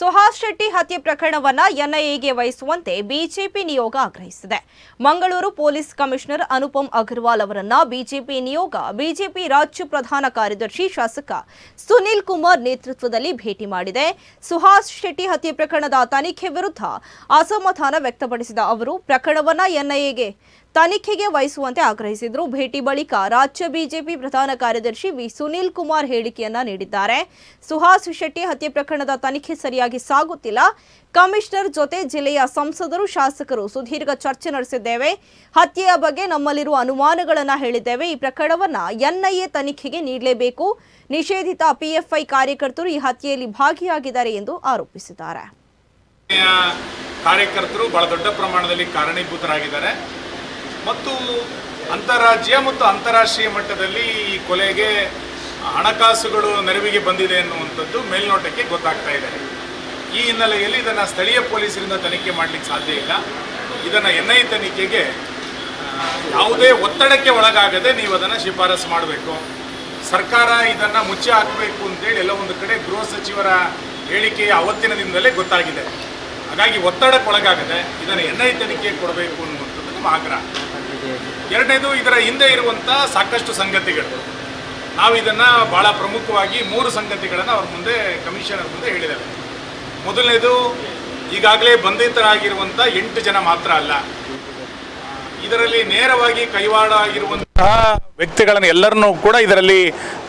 ಸುಹಾಸ್ ಶೆಟ್ಟಿ ಹತ್ಯೆ ಪ್ರಕರಣವನ್ನ ಎನ್ಐಎಗೆ ವಹಿಸುವಂತೆ ಬಿಜೆಪಿ ನಿಯೋಗ ಆಗ್ರಹಿಸಿದೆ. ಮಂಗಳೂರು ಪೊಲೀಸ್ ಕಮಿಷನರ್ ಅನುಪಮ್ ಅಗರ್ವಾಲ್ ಅವರನ್ನ ಬಿಜೆಪಿ ನಿಯೋಗ, ಬಿಜೆಪಿ ರಾಜ್ಯ ಪ್ರಧಾನ ಕಾರ್ಯದರ್ಶಿ ಶಾಸಕ ಸುನಿಲ್ ಕುಮಾರ್ ನೇತೃತ್ವದಲ್ಲಿ ಭೇಟಿ ಮಾಡಿದೆ. ಸುಹಾಸ್ ಶೆಟ್ಟಿ ಹತ್ಯೆ ಪ್ರಕರಣದ ತನಿಖೆ ವಿರುದ್ಧ ಅಸಮಾಧಾನ ವ್ಯಕ್ತಪಡಿಸಿದ ಅವರು, ಪ್ರಕರಣವನ್ನ ಎನ್ಐಎಗೆ ತನಿಖೆಗೆ ವಹಿಸುವಂತೆ ಆಗ್ರಹಿಸಿದರು. ಭೇಟಿ ಬಳಿಕ ರಾಜ್ಯ ಬಿಜೆಪಿ ಪ್ರಧಾನ ಕಾರ್ಯದರ್ಶಿ ವಿ ಸುನೀಲ್ ಕುಮಾರ್ ಹೇಳಿಕೆಯನ್ನ ನೀಡಿದ್ದಾರೆ. ಸುಹಾಸ್ ಶೆಟ್ಟಿ ಹತ್ಯೆ ಪ್ರಕರಣದ ತನಿಖೆ ಸರಿಯಾಗಿ ಸಾಗುತ್ತಿಲ್ಲ. ಕಮಿಷನರ್ ಜೊತೆ ಜಿಲ್ಲೆಯ ಸಂಸದರು, ಶಾಸಕರು ಸುದೀರ್ಘ ಚರ್ಚೆ ನಡೆಸಿದ್ದೇವೆ. ಹತ್ಯೆಯ ಬಗ್ಗೆ ನಮ್ಮಲ್ಲಿರುವ ಅನುಮಾನಗಳನ್ನು ಹೇಳಿದ್ದೇವೆ. ಈ ಪ್ರಕರಣವನ್ನು ಎನ್ಐಎ ತನಿಖೆಗೆ ನೀಡಲೇಬೇಕು. ನಿಷೇಧಿತ ಪಿಎಫ್ಐ ಕಾರ್ಯಕರ್ತರು ಈ ಹತ್ಯೆಯಲ್ಲಿ ಭಾಗಿಯಾಗಿದ್ದಾರೆ ಎಂದು ಆರೋಪಿಸಿದ್ದಾರೆ. ಕಾರ್ಯಕರ್ತರು ಬಹಳ ದೊಡ್ಡ ಪ್ರಮಾಣದಲ್ಲಿ ಕಾರಣೀಭೂತರಾಗಿದ್ದಾರೆ. ಮತ್ತು ಅಂತಾರಾಜ್ಯ ಮತ್ತು ಅಂತಾರಾಷ್ಟ್ರೀಯ ಮಟ್ಟದಲ್ಲಿ ಈ ಕೊಲೆಗೆ ಹಣಕಾಸುಗಳು ನೆರವಿಗೆ ಬಂದಿದೆ ಅನ್ನುವಂಥದ್ದು ಮೇಲ್ನೋಟಕ್ಕೆ ಗೊತ್ತಾಗ್ತಾ ಇದೆ. ಈ ಹಿನ್ನೆಲೆಯಲ್ಲಿ ಇದನ್ನು ಸ್ಥಳೀಯ ಪೊಲೀಸರಿಂದ ತನಿಖೆ ಮಾಡಲಿಕ್ಕೆ ಸಾಧ್ಯ ಇಲ್ಲ. ಇದನ್ನು ಎನ್ ಐ ತನಿಖೆಗೆ ಯಾವುದೇ ಒತ್ತಡಕ್ಕೆ ಒಳಗಾಗದೆ ನೀವು ಅದನ್ನು ಶಿಫಾರಸು ಮಾಡಬೇಕು. ಸರ್ಕಾರ ಇದನ್ನು ಮುಚ್ಚಿ ಹಾಕಬೇಕು ಅಂತೇಳಿ ಎಲ್ಲ ಒಂದು ಕಡೆ ಗೃಹ ಸಚಿವರ ಹೇಳಿಕೆಯ ಅವತ್ತಿನ ದಿನದಲ್ಲೇ ಗೊತ್ತಾಗಿದೆ. ಹಾಗಾಗಿ ಒತ್ತಡಕ್ಕೆ ಒಳಗಾಗದೆ ಇದನ್ನು ಎನ್ ಐ ತನಿಖೆ ಕೊಡಬೇಕು ಅನ್ನುವಂಥದ್ದು ನಮ್ಮ ಆಗ್ರಹ. ಎರಡನೇದು ಇದರ ಹಿಂದೆ ಇರುವಂತಹ ಸಾಕಷ್ಟು ಸಂಗತಿಗಳು. ನಾವು ಇದನ್ನ ಭಾಳ ಪ್ರಮುಖವಾಗಿ ಮೂರು ಸಂಗತಿಗಳನ್ನು ಅವ್ರ ಮುಂದೆ ಕಮಿಷನರ್ ಮುಂದೆ ಹೇಳಿದ್ದಾರೆ. ಮೊದಲನೇದು, ಈಗಾಗಲೇ ಬಂಧಿತರಾಗಿರುವಂಥ ಎಂಟು ಜನ ಮಾತ್ರ ಅಲ್ಲ. ಇದರಲ್ಲಿ ನೇರವಾಗಿ ಕೈವಾಡ ಆಗಿರುವಂತಹ ವ್ಯಕ್ತಿಗಳನ್ನು ಎಲ್ಲರನ್ನೂ ಕೂಡ ಇದರಲ್ಲಿ